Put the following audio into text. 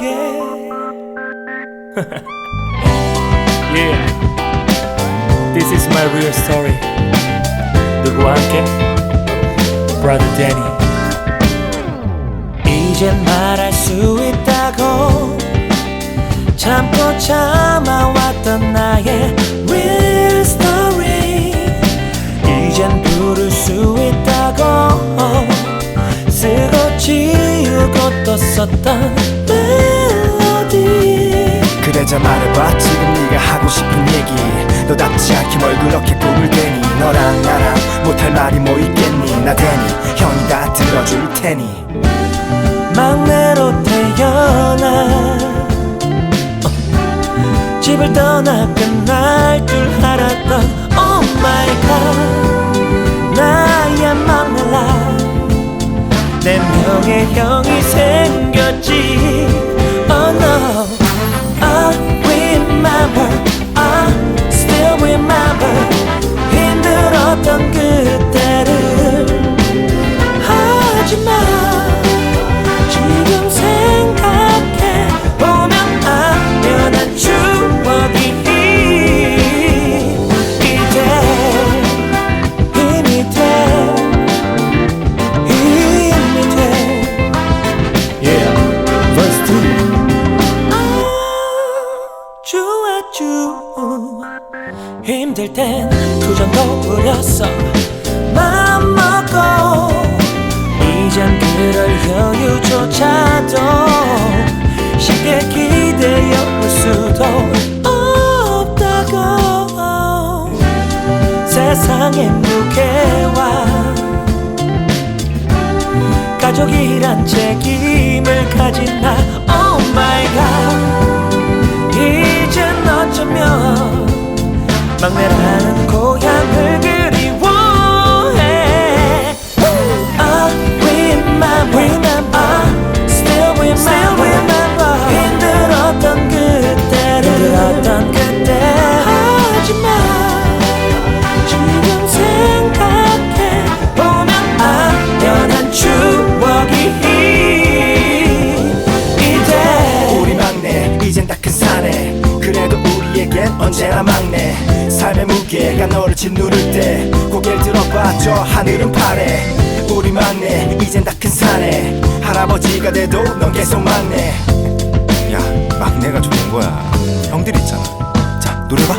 yeah. Yeah, this is my real story. 누구와 함께? Brother Danny. 이젠 말할 수 있다고 참고 참 멜로디? 그래자 말해봐 지금 네가 하고 싶은 얘기. 너답지 않게 뭘 그렇게 꿈을 대니. 너랑 나랑 못할 말이 뭐 있겠니? 나 대니 형이 다 들어줄 테니. 막내로 태어나. 어, 집을 떠나 끝날 줄 알았던 Oh my god. 나의 막내라. 내 명예 형이 생 아주 힘들 땐 투정도 부렸어 마음 먹고 이젠 그럴 여유조차도 쉽게 기대어 볼 수도 없다고. 세상의 무게와 가족이란 책임을 가진 언제나 막내. 삶의 무게가 너를 짓누를 때 고개를 들어봐. 저 하늘은 파래. 우리 막내 이젠 다큰 사내 할아버지가 돼도 넌 계속 막내. 야 막내가 좋은 거야. 형들 있잖아. 자 노래 봐